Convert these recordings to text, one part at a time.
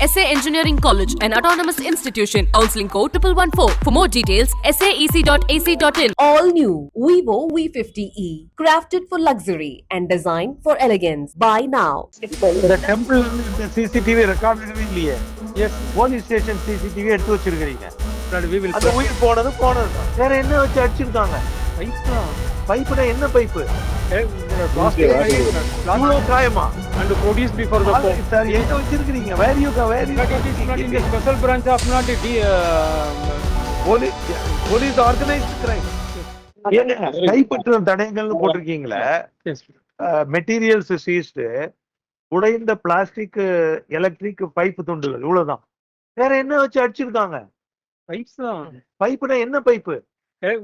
SA Engineering College, an autonomous institution. Counseling code 1114. For more details, E saec.ac.in. All new Vivo V50e, crafted for luxury and designed for elegance. Buy now. Temple இந்த CCTV ரெக்கார்டவே இல்லையே yes police station CCTV எடுத்து வச்சிருக்கீங்க அந்த உயிர் போனது போனது. வேற என்ன வச்சு அடிச்சிருக்காங்க பைப்புனா என்ன பைப்பு காயமா not the D, uh, police organised crime கைப்பற்றும் தடயங்கள்னு போட்டிருக்கீங்களே. மெட்டீரியல்ஸ் சீஸ்டு உடைந்த பிளாஸ்டிக் எலக்ட்ரிக் பைப்பு துண்டுகள் இவ்வளவுதான். வேற என்ன வச்சு அடிச்சிருக்காங்க? Pipes தான். பைப்புனா என்ன pipe Eh,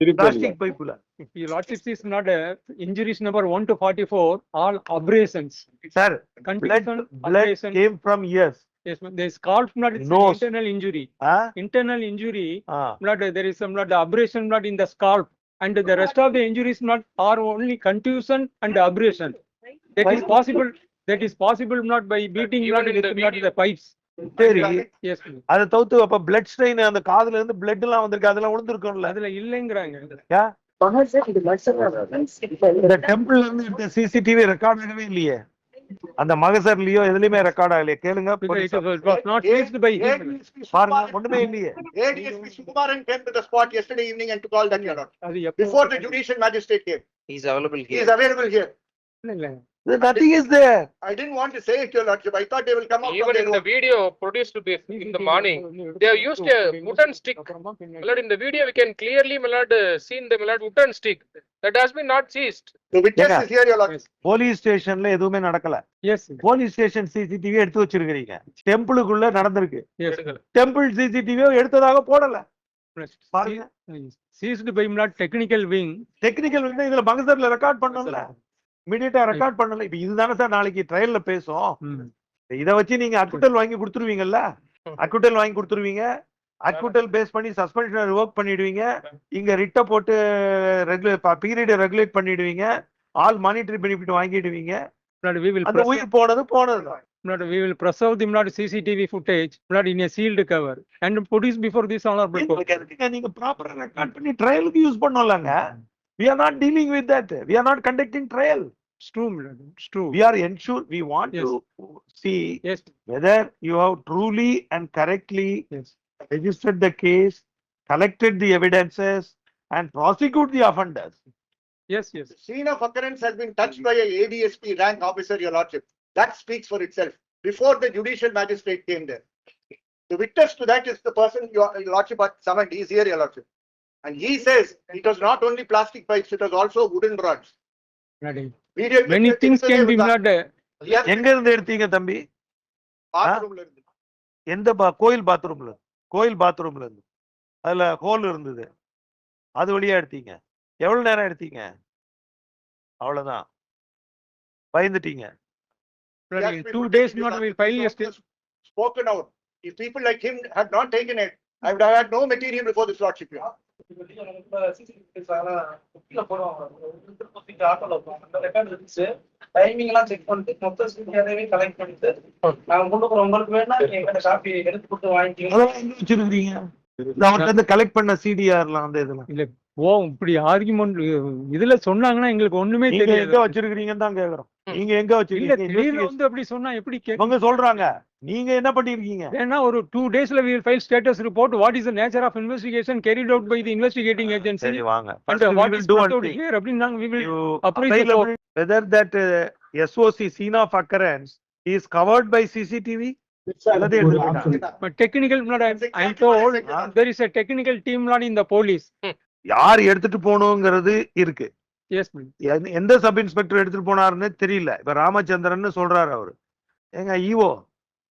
Plastic fibula. If your lordship is not a injuries number one to forty-four, all abrasions. Sir, blood, Concussion, blood came from yes, Yes. There is called blood. It's internal injury. Huh? Internal injury. Ah. Blood. There is some blood abrasion blood in the scalp, and the rest of the injuries not are only contusion and abrasion. That is possible. That is possible not by beating blood. It is not the pipes. சரி. அதை தவிர்த்து அப்ப blood strain அந்த காதுல இருந்து blood எல்லாம் வந்திருக்கு அதெல்லாம் விழுந்திருக்கும்ல அதுல இல்லைங்கிறாங்க யா? இந்த டெம்பிள் இருந்து எடுத்த சிசிடிவி ரெக்கார்ட் ஆகவே இல்லையே அந்த மகசர்லயோ எதுலயுமே ரெக்கார்ட் ஆகலையே கேளுங்க. பாருங்க ஒண்ணுமே இல்லையே எப்போ- Before the judicial magistrate came. He's available He here. is available here. இல்ல, இல்ல. Nothing is there I didn't want to say it, your lordship. I thought they will come up from Even in the video produced this in the morning, they have used a wooden stick. my lord, in the video, we can clearly, my lord, uh, seen the my lord wooden stick that has been not seized. The witness Yeah. is here, your lordship. Police ஸ்டேஷன்ல எதுவுமே நடக்கல Yes, police station CCTV எடுத்து வச்சிருக்கீங்க டெம்பிளுக்குள்ள நடந்திருக்கு yes. Temple சிசிடிவியோ எடுத்ததாக போடல பாருங்க. Seized by not technical wing. Technical வந்து இதுல மகசர்ல ரெக்கார்ட் பண்ணல இமிடியேட்டா ரெக்கார்ட் பண்ணல. இப்ப இதுதானே சார் நாளைக்கு ட்ரையல்ல பேசும். இத வச்சு நீங்க அக்குட்டல் வாங்கி கொடுத்துருவீங்கல்ல? அக்குட்டல் வாங்கி கொடுத்துருவீங்க. அக்குட்டல் பேஸ் பண்ணி சஸ்பென்ஷன் ரிவோக் பண்ணிடுவீங்க. இங்க ரிட்ட போட்டு ரெகுலேட் பீரியட் ரெகுலேட் பண்ணிடுவீங்க. ஆல் மானிட்டரி பெனிஃபிட் வாங்கிடுவீங்க. will அந்த உயிர் போனது போனதுதான். not we will preserve the not CCTV footage, not in a sealed cover. and produce before this honorable court. நீங்க ப்ராப்பரா ரெக்கார்ட் பண்ணி ட்ரையலுக்கு யூஸ் பண்ணலாங்க we are not dealing with that we are not conducting trial It's true, it's true. we are ensure we want Yes. to see Yes, whether you have truly and correctly yes. registered the case, collected the evidences, and prosecute the offenders. Yes, yes. The scene of occurrence has been touched by a ADSP rank officer, your lordship. That speaks for itself. Before the judicial magistrate came there. The witness to that is the person your your lordship had summoned. He is here, your lordship. And he says it was not only plastic pipes, it was also wooden rods. Video Many things can be not, uh, Yes, எங்க இருந்து எடுத்தீங்க தம்பி bathroom ல இருந்து. எந்த கோயில் பாத்ரூம்ல கோயில் பாத்ரூம்ல இருந்து அதுல ஹோல் இருந்தது அது வழியா எடுத்தீங்க எவ்வளவு நேரம் எடுத்தீங்க அவ்வளவுதான் பயந்துட்டீங்க two days not file it a was Spoken out. If people like him had not taken it, I would have had no material before this lordship. your honor. Timing எல்லாம் செக் பண்ணிட்டு மொத்த சிசிடிவி கலெக்ட் பண்ணிட்டு நாங்க கொண்டு போறோம் உங்களுக்கு வேணா நீங்க காப்பி எடுத்து கொடுத்து வாங்கிக்கீங்க அதெல்லாம் எங்க வச்சிருக்கீங்க அவர்கிட்ட இருந்து கலெக்ட் பண்ண சிடிஆர்லாம் அந்த இதெல்லாம் இல்ல ஓ இப்படி ஆர்குமெண்ட் இதுல சொன்னாங்கன்னா எங்களுக்கு ஒண்ணுமே நீங்க எங்க வச்சிருக்கீங்கன்னு தான் கேக்குறோம். நீங்க எங்க வச்சிருக்கீங்க? வந்து அப்படி சொன்னா எப்படி கேட்க சொல்றாங்க. நீங்க என்ன பண்ணிருக்கீங்க ஏன்னா ஒரு டூ டேஸ்ல will file status report what is the nature of investigation carried out by the investigating agency சரி வாங்க brought one out thing. here அப்படின்னு நாங்க uh, by CCTV எல்லாத்தையும் எடுத்துக்கிட்டாங்க. but technical not I That's I am exactly what I told said, yeah. there is a technical team not in the police யார் எடுத்துட்டு போகணுங்கிறது இருக்கு எந்த சப் இன்ஸ்பெக்டர் எடுத்துட்டு போனாருன்னு தெரியல இப்ப ராமச்சந்திரன் சொல்றாரு அவரு ஏங்க ஈவோ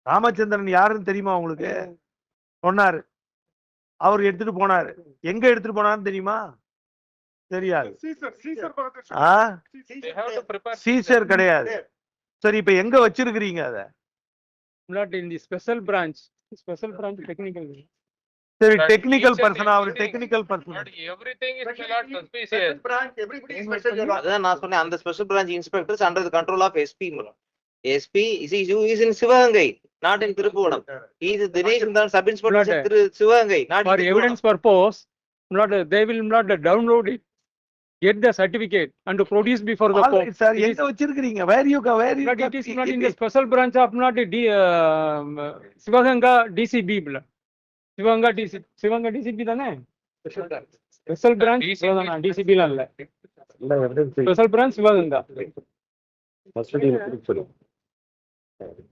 ராமச்சந்திரன் யாருன்னு தெரியுமா உங்களுக்கு சொன்னாரு அவர் எடுத்துட்டு போனாரு எங்க எடுத்துட்டு போனாருன்னு தெரியுமா தெரியாது. சீசர் கிடையாது சரி இப்ப எங்க வச்சிருக்கிறீங்க அத not in the special branch special branch technical சரி technical person our technical person. Special branch, everybody is special, your honor. அதான் நான் சொன்னேன் அந்த special branch inspectors under the control of SP SP is he who is uh, Thiru Sivagangai, not in For Tiruppuram. evidence purpose, not, they will not download it, get the certificate and produce before the All court. right, sir, It is- எங்க வச்சிருக்கீங்க where you where you it is not in the special branch of not D, um, Sivaganga DCB. bla. Sivaganga DC, Sivaganga DCB தானே? Branch, DCB. Sivaganga, DCB லாம் இல்ல. Special branch Sivaganga.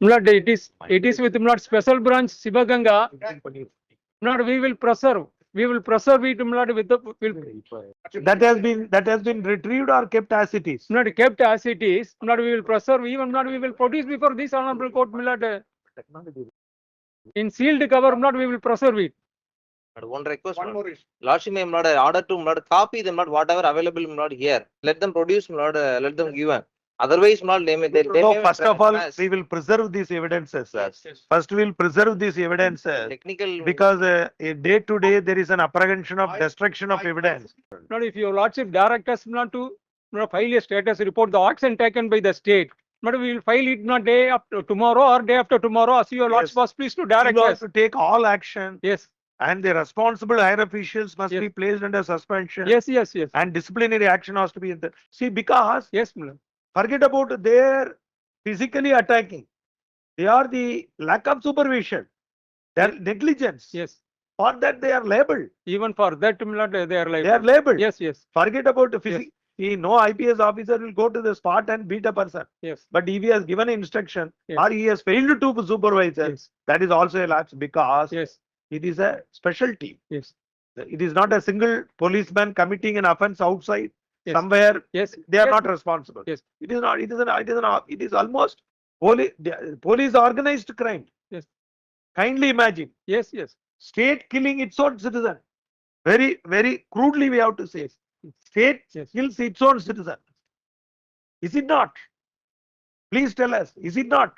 Not, it is, it is with not special branch Sivaganga, not we will preserve, we will preserve it not with the, will that has been that has been retrieved or kept as it is not kept as it is, not we will preserve, even not we will produce before this honorable court, not uh, in sealed cover, not we will preserve it. But One request, One more may not order to not copy them, not whatever available not here. Let them produce, not let them give. Them. Otherwise, not they may, they. they no may first of all trespass. we will preserve these evidences Yes, yes. first we will preserve these evidences Technical. because uh, day to day there is an apprehension of destruction of evidence Not if your lordship direct us not to, not file a status report, the action taken by the state. But we will file it not day after tomorrow or day after tomorrow, as your lordship Yes. was pleased to direct you have us. to take all action Yes, and the responsible higher officials must Yes. be placed under suspension yes, yes, yes, and disciplinary action has to be in the see because yes, Mullah. Forget about their physically attacking. They are the lack of supervision. Their negligence. yes. for that they are labeled. Even for that, they are like. they are labeled. Yes, yes, forget about the physic see no ips officer will go to the spot and beat a person. Yes, but if he has given instruction Yes. or he has failed to supervise yes, that is also a lapse because yes, it is a special team. Yes, it is not a single policeman committing an offense outside Yes. somewhere yes. they are yes, not responsible. Yes. it is not it is an it is an it is almost police police organized crime. Yes. kindly imagine. Yes, yes, state killing its own citizen. Very very crudely we have to say. State Yes. kills its own citizen. Is it not? Please tell us is it not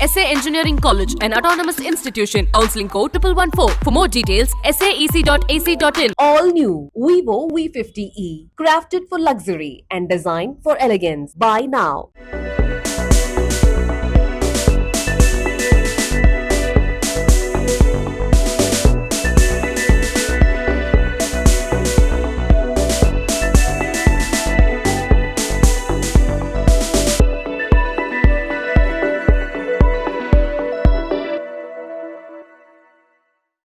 SA Engineering College, an autonomous institution. Counseling code 1114. For more details, saec.ac.in. All new Vivo V50e, crafted for luxury and designed for elegance. Buy now.